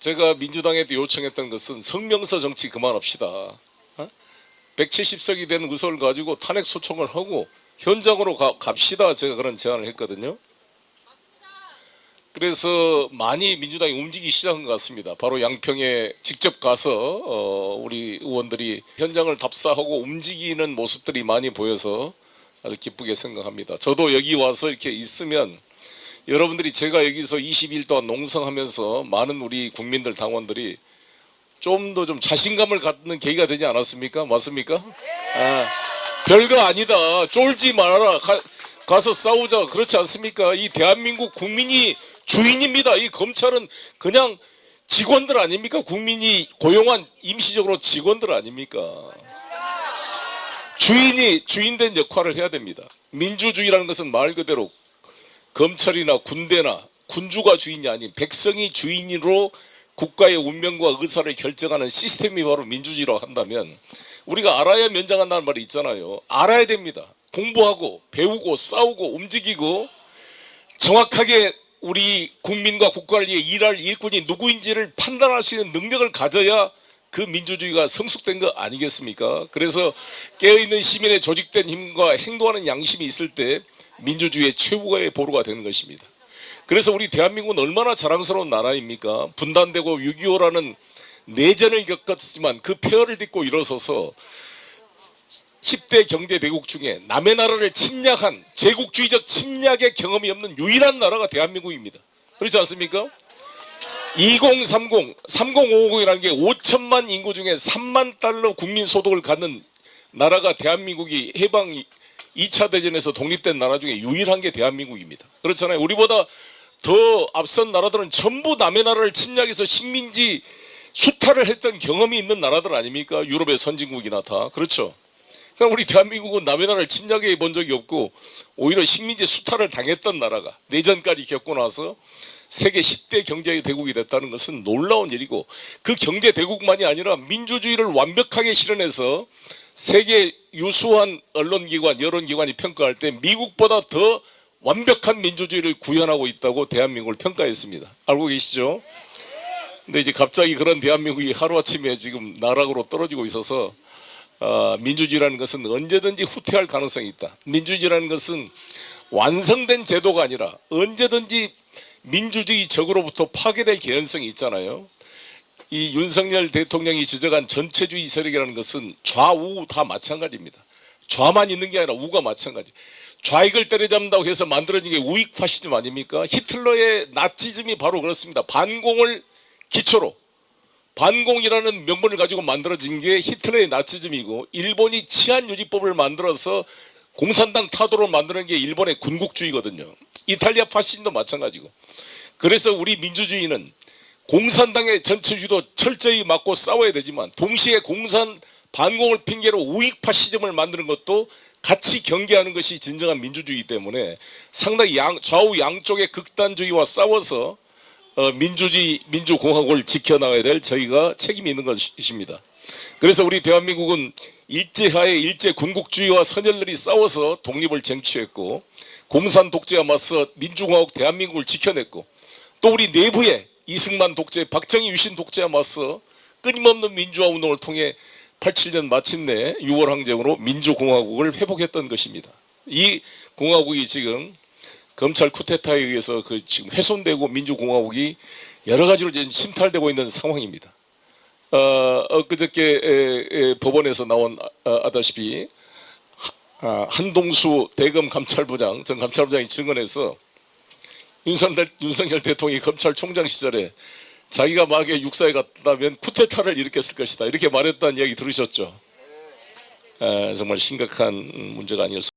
제가 민주당에도 요청했던 것은 성명서 정치 그만합시다. 어? 170석이 되는 의석을 가지고 탄핵 소송을 하고 현장으로 가- 갑시다. 제가 그런 제안을 했거든요. 그래서 많이 민주당이 움직이기 시작한 것 같습니다. 바로 양평에 직접 가서 어, 우리 의원들이 현장을 답사하고 움직이는 모습들이 많이 보여서 아주 기쁘게 생각합니다. 저도 여기 와서 이렇게 있으면 여러분들이 제가 여기서 20일 동안 농성하면서 많은 우리 국민들 당원들이 좀더좀 자신감을 갖는 계기가 되지 않았습니까? 맞습니까? 아, 별거 아니다. 쫄지 말아라. 가, 가서 싸우자. 그렇지 않습니까? 이 대한민국 국민이 주인입니다. 이 검찰은 그냥 직원들 아닙니까? 국민이 고용한 임시적으로 직원들 아닙니까? 주인이 주인된 역할을 해야 됩니다. 민주주의라는 것은 말 그대로 검찰이나 군대나 군주가 주인이 아닌 백성이 주인으로 국가의 운명과 의사를 결정하는 시스템이 바로 민주주의라고 한다면 우리가 알아야 면장한다는 말이 있잖아요. 알아야 됩니다. 공부하고 배우고 싸우고 움직이고 정확하게 우리 국민과 국가를 위해 일할 일꾼이 누구인지를 판단할 수 있는 능력을 가져야 그 민주주의가 성숙된 거 아니겠습니까? 그래서 깨어있는 시민의 조직된 힘과 행동하는 양심이 있을 때 민주주의의 최고의 보루가 되는 것입니다. 그래서 우리 대한민국은 얼마나 자랑스러운 나라입니까? 분단되고 6.25라는 내전을 겪었지만 그 폐허를 딛고 일어서서 10대 경제 대국 중에 남의 나라를 침략한 제국주의적 침략의 경험이 없는 유일한 나라가 대한민국입니다. 그렇지 않습니까? 2030, 3050이라는 게 5천만 인구 중에 3만 달러 국민 소득을 갖는 나라가 대한민국이 해방 2차 대전에서 독립된 나라 중에 유일한 게 대한민국입니다. 그렇잖아요. 우리보다 더 앞선 나라들은 전부 남의 나라를 침략해서 식민지 수탈을 했던 경험이 있는 나라들 아닙니까? 유럽의 선진국이나 다. 그렇죠. 그러니까 우리 대한민국은 남의 나라를 침략해 본 적이 없고 오히려 식민지 수탈을 당했던 나라가 내전까지 겪고 나서 세계 10대 경제 대국이 됐다는 것은 놀라운 일이고 그 경제 대국만이 아니라 민주주의를 완벽하게 실현해서 세계 유수한 언론기관, 여론기관이 평가할 때 미국보다 더 완벽한 민주주의를 구현하고 있다고 대한민국을 평가했습니다. 알고 계시죠? 근데 이제 갑자기 그런 대한민국이 하루아침에 지금 나락으로 떨어지고 있어서 어, 민주주의라는 것은 언제든지 후퇴할 가능성이 있다. 민주주의라는 것은 완성된 제도가 아니라 언제든지 민주주의 적으로부터 파괴될 개연성이 있잖아요. 이 윤석열 대통령이 지적한 전체주의 세력이라는 것은 좌우 다 마찬가지입니다. 좌만 있는 게 아니라 우가 마찬가지. 좌익을 때려잡는다고 해서 만들어진 게 우익 파시즘 아닙니까? 히틀러의 나치즘이 바로 그렇습니다. 반공을 기초로 반공이라는 명분을 가지고 만들어진 게 히틀러의 나치즘이고 일본이 치안 유지법을 만들어서 공산당 타도로 만드는 게 일본의 군국주의거든요. 이탈리아 파시즘도 마찬가지고. 그래서 우리 민주주의는 공산당의 전체주의도 철저히 막고 싸워야 되지만 동시에 공산 반공을 핑계로 우익 파시즘을 만드는 것도 같이 경계하는 것이 진정한 민주주의 때문에 상당히 양, 좌우 양쪽의 극단주의와 싸워서 어, 민주주의 민주공화국을 지켜나가야 될 저희가 책임이 있는 것입니다. 그래서 우리 대한민국은 일제하에 일제 군국주의와 선열들이 싸워서 독립을 쟁취했고 공산 독재와 맞서 민주공화국 대한민국을 지켜냈고 또 우리 내부에 이승만 독재, 박정희 유신 독재와 맞서 끊임없는 민주화 운동을 통해 87년 마침내 6월 항쟁으로 민주공화국을 회복했던 것입니다. 이 공화국이 지금 검찰 쿠데타에 의해서 그 지금 훼손되고 민주공화국이 여러 가지로 지금 침탈되고 있는 상황입니다. 어, 엊그저께 에, 에, 법원에서 나온 아, 아다시피 한동수 대검 감찰부장 전 감찰부장이 증언해서 윤석열, 윤석열 대통령이 검찰총장 시절에 자기가 만약에 육사에 갔다면 쿠데타를 일으켰을 것이다 이렇게 말했다는 이야기 들으셨죠? 에, 정말 심각한 문제가 아니었을까